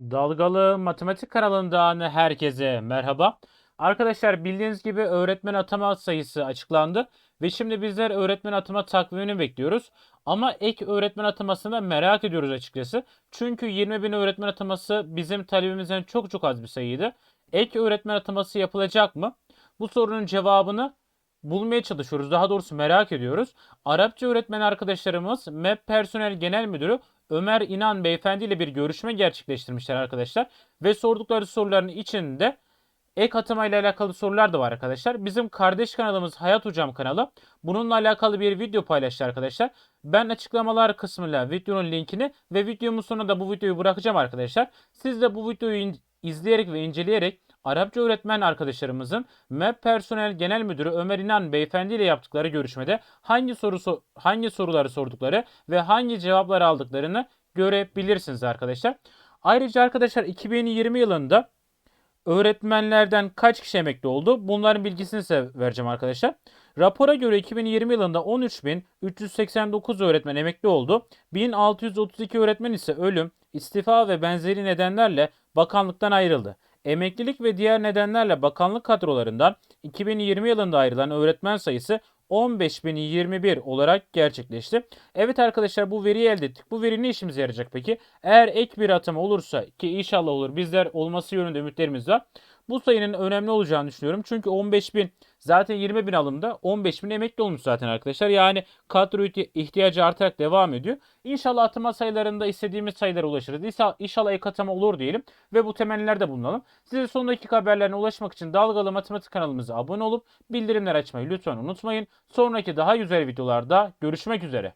Dalgalı Matematik kanalından herkese merhaba. Arkadaşlar bildiğiniz gibi öğretmen atama sayısı açıklandı ve şimdi bizler öğretmen atama takvimini bekliyoruz. Ama ek öğretmen atamasını merak ediyoruz açıkçası. Çünkü 20 bin öğretmen ataması bizim talebimizden çok çok az bir sayıydı. Ek öğretmen ataması yapılacak mı? Bu sorunun cevabını bulmaya çalışıyoruz. Daha doğrusu merak ediyoruz. Arapça öğretmen arkadaşlarımız MEP Personel Genel Müdürü Ömer İnan Beyefendi ile bir görüşme gerçekleştirmişler arkadaşlar. Ve sordukları soruların içinde ek atama ile alakalı sorular da var arkadaşlar. Bizim kardeş kanalımız Hayat Hocam kanalı bununla alakalı bir video paylaştı arkadaşlar. Ben açıklamalar kısmıyla videonun linkini ve videomun sonunda da bu videoyu bırakacağım arkadaşlar. Siz de bu videoyu izleyerek ve inceleyerek Arapça öğretmen arkadaşlarımızın MEP Personel Genel Müdürü Ömer İnan Beyefendi ile yaptıkları görüşmede hangi soru hangi soruları sordukları ve hangi cevapları aldıklarını görebilirsiniz arkadaşlar. Ayrıca arkadaşlar 2020 yılında öğretmenlerden kaç kişi emekli oldu? Bunların bilgisini size vereceğim arkadaşlar. Rapora göre 2020 yılında 13.389 öğretmen emekli oldu. 1632 öğretmen ise ölüm, istifa ve benzeri nedenlerle bakanlıktan ayrıldı. Emeklilik ve diğer nedenlerle bakanlık kadrolarından 2020 yılında ayrılan öğretmen sayısı 15.021 olarak gerçekleşti. Evet arkadaşlar bu veriyi elde ettik. Bu veri ne işimize yarayacak peki? Eğer ek bir atama olursa ki inşallah olur bizler olması yönünde ümitlerimiz var. Bu sayının önemli olacağını düşünüyorum. Çünkü 15.000 zaten 20.000 alımda 15.000 emekli olmuş zaten arkadaşlar. Yani kadro ihti- ihtiyacı artarak devam ediyor. İnşallah atama sayılarında istediğimiz sayılara ulaşırız. İnşallah, ek atama olur diyelim ve bu temellerde bulunalım. Size son dakika haberlerine ulaşmak için Dalgalı Matematik kanalımıza abone olup bildirimler açmayı lütfen unutmayın. Sonraki daha güzel videolarda görüşmek üzere.